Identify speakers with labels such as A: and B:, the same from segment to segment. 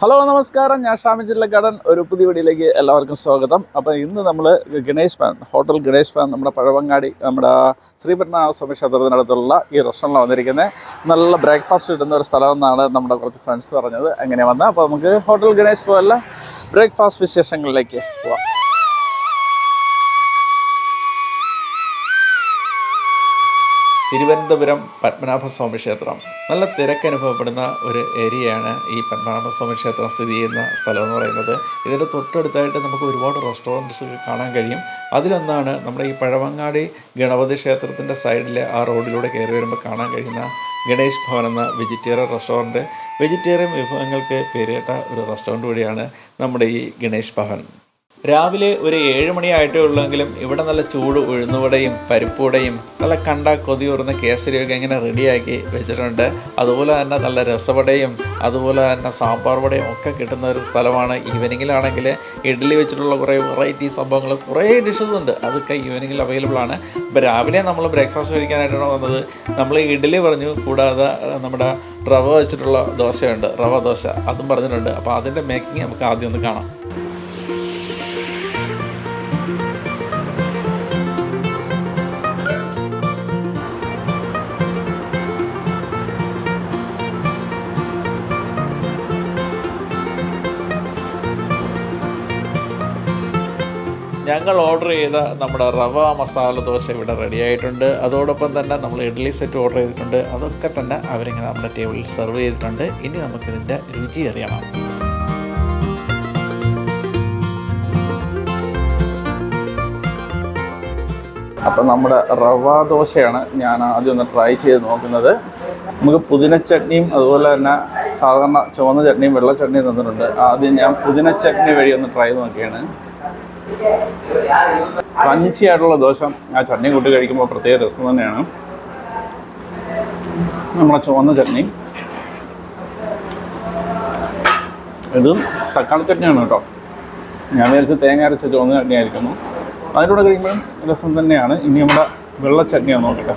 A: Hello നമസ്കാരം. ഞാൻ ഷാമി ജില്ലക്കാടൻ ഒരു പുതിയ വീഡിയോയിലേക്ക് എല്ലാവർക്കും സ്വാഗതം. അപ്പോൾ ഇന്ന് നമ്മൾ ഗണേഷ് പാൻ ഹോട്ടൽ ഗണേഷ് പാൻ നമ്മുടെ പഴവങ്ങാടി നമ്മുടെ ശ്രീപത്മനാഭ സ്വാമി ക്ഷേത്രത്തിനടുത്തുള്ള ഈ റെസ്റ്റോറന്റിലാണ് വന്നിരിക്കുന്നത് നല്ല ബ്രേക്ക്ഫാസ്റ്റ് കിട്ടുന്ന ഒരു സ്ഥലം എന്നാണ് നമ്മുടെ കുറച്ച് ഫ്രണ്ട്സ് പറഞ്ഞത്. അങ്ങനെ വന്നത് അപ്പോൾ നമുക്ക് ഹോട്ടൽ ഗണേഷ് പോലുള്ള ബ്രേക്ക്ഫാസ്റ്റ് വിശേഷങ്ങളിലേക്ക് പോവാം. തിരുവനന്തപുരം പത്മനാഭസ്വാമി ക്ഷേത്രം. നല്ല തിരക്കനുഭവപ്പെടുന്ന ഒരു ഏരിയയാണ് ഈ പത്മനാഭസ്വാമി ക്ഷേത്രം സ്ഥിതി ചെയ്യുന്ന സ്ഥലം എന്ന് പറയുന്നത്. ഇതിന്റെ തൊട്ടടുത്തായിട്ട് നമുക്ക് ഒരുപാട് റെസ്റ്റോറന്റ്സ് കാണാൻ കഴിയും. അതിലൊന്നാണ് നമ്മുടെ ഈ പഴവങ്ങാടി ഗണപതി ക്ഷേത്രത്തിന്റെ സൈഡിലെ ആ റോഡിലൂടെ കയറി വരുമ്പോൾ കാണാൻ കഴിയുന്ന ഗണേഷ് ഭവൻ എന്ന വെജിറ്റേറിയൻ റെസ്റ്റോറന്റ് വെജിറ്റേറിയൻ വിഭവങ്ങൾക്ക് പേരേട്ട ഒരു റെസ്റ്റോറന്റ് കൂടിയാണ് നമ്മുടെ ഈ ഗണേഷ് ഭവൻ. രാവിലെ ഒരു ഏഴ് മണിയായിട്ടേ ഉള്ളെങ്കിലും ഇവിടെ നല്ല ചൂട് ഉഴുന്നുവടയും പരിപ്പുവടയും നല്ല കണ്ട കൊതിയൂർന്ന കേസരിയൊക്കെ ഇങ്ങനെ റെഡിയാക്കി വെച്ചിട്ടുണ്ട്. അതുപോലെ തന്നെ നല്ല രസവടയും അതുപോലെ തന്നെ സാമ്പാർ വടയും ഒക്കെ കിട്ടുന്ന ഒരു സ്ഥലമാണ്. ഈവനിങ്ങിലാണെങ്കിൽ ഇഡ്ഡലി വെച്ചിട്ടുള്ള കുറേ വെറൈറ്റി സംഭവങ്ങൾ കുറേ ഡിഷസ് ഉണ്ട്. അതൊക്കെ ഈവനിങ്ങിൽ അവൈലബിൾ ആണ്. ഇപ്പോൾ രാവിലെ നമ്മൾ ബ്രേക്ക്ഫാസ്റ്റ് കഴിക്കാനായിട്ടാണ് വന്നത്. നമ്മൾ ഇഡ്ഡലി പറഞ്ഞു കൂടാതെ നമ്മുടെ റവ വെച്ചിട്ടുള്ള ദോശയുണ്ട്. റവ ദോശ അതും പറഞ്ഞിട്ടുണ്ട്. അപ്പോൾ അതിന്റെ മേക്കിംഗ് നമുക്ക് ആദ്യം ഒന്ന് കാണാം. ഞങ്ങൾ ഓർഡർ ചെയ്ത നമ്മുടെ റവ മസാല ദോശ ഇവിടെ റെഡി ആയിട്ടുണ്ട്. അതോടൊപ്പം തന്നെ നമ്മൾ ഇഡ്ഡലി സെറ്റ് ഓർഡർ ചെയ്തിട്ടുണ്ട്. അതൊക്കെ തന്നെ അവരിങ്ങനെ നമ്മുടെ ടേബിളിൽ സെർവ് ചെയ്തിട്ടുണ്ട്. ഇനി നമുക്കിതിന്റെ രുചി അറിയണം അപ്പം നമ്മുടെ റവ ദോശയാണ് ഞാൻ ആദ്യം ഒന്ന് ട്രൈ ചെയ്ത് നോക്കുന്നത്. നമുക്ക് പുതിന ചട്നിയും അതുപോലെ തന്നെ സാധാരണ ചുവന്ന ചട്നിയും വെള്ള ചട്നിയും തന്നിട്ടുണ്ട്. ആദ്യം ഞാൻ പുതിന ചട്നി വഴി ഒന്ന് ട്രൈ നോക്കിയാണ്. ക്രഞ്ചി ആയിട്ടുള്ള ദോശ ആ ചട്നി കൂട്ടി കഴിക്കുമ്പോൾ പ്രത്യേക രസം തന്നെയാണ്. നമ്മളെ ചുവന്ന ചട്നി. ഇത് തക്കാളി ചട്നിയാണ് കേട്ടോ. ഞാൻ വിചാരിച്ച തേങ്ങ അരച്ച ചുവന്ന ചട്നി ആയിരിക്കുന്നു. അതിലൂടെ കഴിക്കുമ്പോഴും രസം തന്നെയാണ്. ഇനി നമ്മുടെ വെള്ള ചട്നിയാണ് നോക്കട്ടെ.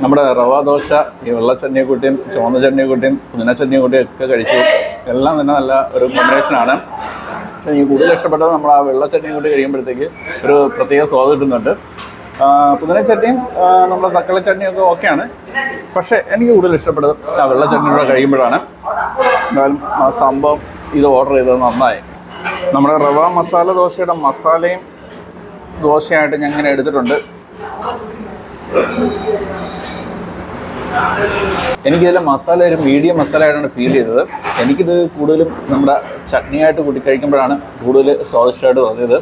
A: നമ്മുടെ റവ ദോശ ഈ വെള്ള ചട്നിയെ കൂട്ടിയും ചുവന്ന ചട്നിയെ കൂട്ടിയും പുതിന ചട്നിയെ കൂട്ടിയും ഒക്കെ കഴിച്ചു. എല്ലാം തന്നെ നല്ല ഒരു കോമ്പിനേഷനാണ് പക്ഷേ എനിക്ക് കൂടുതൽ ഇഷ്ടപ്പെട്ടത് നമ്മൾ ആ വെള്ള ചട്നിയും കൂട്ടി കഴിയുമ്പോഴത്തേക്ക് ഒരു പ്രത്യേക സ്വാദ് കിട്ടുന്നുണ്ട്. പുതിന ചട്നിയും നമ്മുടെ തക്കാളി ചട്നിയും ഓക്കെയാണ്. പക്ഷേ എനിക്ക് കൂടുതൽ ഇഷ്ടപ്പെട്ടത് ആ വെള്ള ചട്നി കൂടെ കഴിയുമ്പോഴാണ്. എന്തായാലും ആ സംഭവം ഇത് ഓർഡർ ചെയ്തത് നന്നായി. നമ്മുടെ റവ മസാല ദോശയുടെ മസാലയും ദോശയായിട്ട് ഞാൻ ഇങ്ങനെ എടുത്തിട്ടുണ്ട്. എനിക്കിതിലെ മസാല ഒരു മീഡിയം മസാല ആയിട്ടാണ് ഫീൽ ചെയ്തത്. എനിക്കിത് കൂടുതലും നമ്മുടെ ചട്നിയായിട്ട് കൂട്ടി കഴിക്കുമ്പോഴാണ് കൂടുതൽ സ്വാദിഷ്ടമായിട്ട് തോന്നിയത്.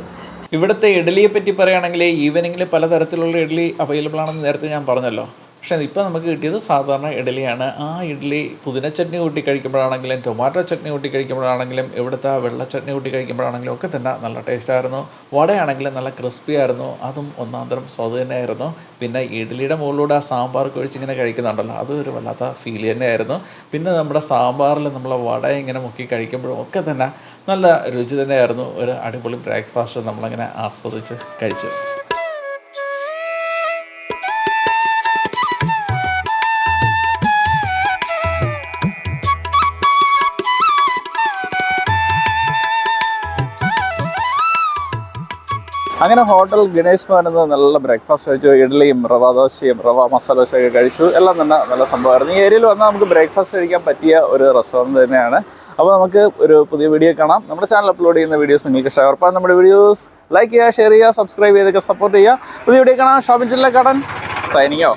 A: ഇവിടുത്തെ ഇഡലിയെ പറ്റി പറയുകയാണെങ്കിൽ ഈവനിങ്ങിൽ പലതരത്തിലുള്ള ഇഡ്ഡലി അവൈലബിൾ ആണെന്ന് നേരത്തെ ഞാൻ പറഞ്ഞല്ലോ. പക്ഷേ ഇപ്പോൾ നമുക്ക് കിട്ടിയത് സാധാരണ ഇഡലിയാണ് ആ ഇഡ്ഡലി പുതിന ചട്നി കൂട്ടി കഴിക്കുമ്പോഴാണെങ്കിലും ടൊമാറ്റോ ചട്നി കൂട്ടി കഴിക്കുമ്പോഴാണെങ്കിലും ഇവിടുത്തെ വെള്ള ചട്നി കൂട്ടി കഴിക്കുമ്പോഴാണെങ്കിലും ഒക്കെ തന്നെ നല്ല ടേസ്റ്റായിരുന്നു വടയാണെങ്കിലും നല്ല ക്രിസ്പി ആയിരുന്നു. അതും ഒന്നാന്തരം തരം സ്വാദ് തന്നെയായിരുന്നു. പിന്നെ ഇഡ്ഡലിയുടെ മുകളിലൂടെ ആ സാമ്പാർ കുഴിച്ചിങ്ങനെ കഴിക്കുന്നുണ്ടല്ലോ അതും ഒരു വല്ലാത്ത ഫീൽ തന്നെയായിരുന്നു. പിന്നെ നമ്മുടെ സാമ്പാറിൽ നമ്മൾ വട ഇങ്ങനെ മുക്കി കഴിക്കുമ്പോഴും ഒക്കെ തന്നെ നല്ല രുചി തന്നെയായിരുന്നു. ഒരു അടിപൊളി ബ്രേക്ക്ഫാസ്റ്റ് നമ്മളിങ്ങനെ ആസ്വദിച്ച് കഴിച്ചു. അങ്ങനെ ഹോട്ടൽ ഗണേഷ് ഭവനിൽ നിന്ന് നല്ല ബ്രേക്ക്ഫാസ്റ്റ് കഴിച്ചു. ഇഡ്ഡലിയും റവ ദോശയും റവ മസാല ദോശയൊക്കെ കഴിച്ചു. എല്ലാം തന്നെ നല്ല സംഭവമായിരുന്നു. ഈ ഏരിയയിൽ വന്നാൽ നമുക്ക് ബ്രേക്ക്ഫാസ്റ്റ് കഴിക്കാൻ പറ്റിയ ഒരു റെസ്റ്റോറന്റ് തന്നെയാണ്. അപ്പോൾ നമുക്ക് ഒരു പുതിയ വീഡിയോ കാണാം. നമ്മുടെ ചാനൽ അപ്ലോഡ് ചെയ്യുന്ന വീഡിയോസ് നിങ്ങൾക്ക് ഇഷ്ടമായി ഉറപ്പാണ് നമ്മുടെ വീഡിയോസ് ലൈക്ക് ചെയ്യുക ഷെയർ ചെയ്യുക സബ്സ്ക്രൈബ് ചെയ്തൊക്കെ സപ്പോർട്ട് ചെയ്യുക. പുതിയ വീഡിയോ കാണാം. ഷോപ്പിംഗ് ജില്ല കടൻ സൈനിങ്ങോ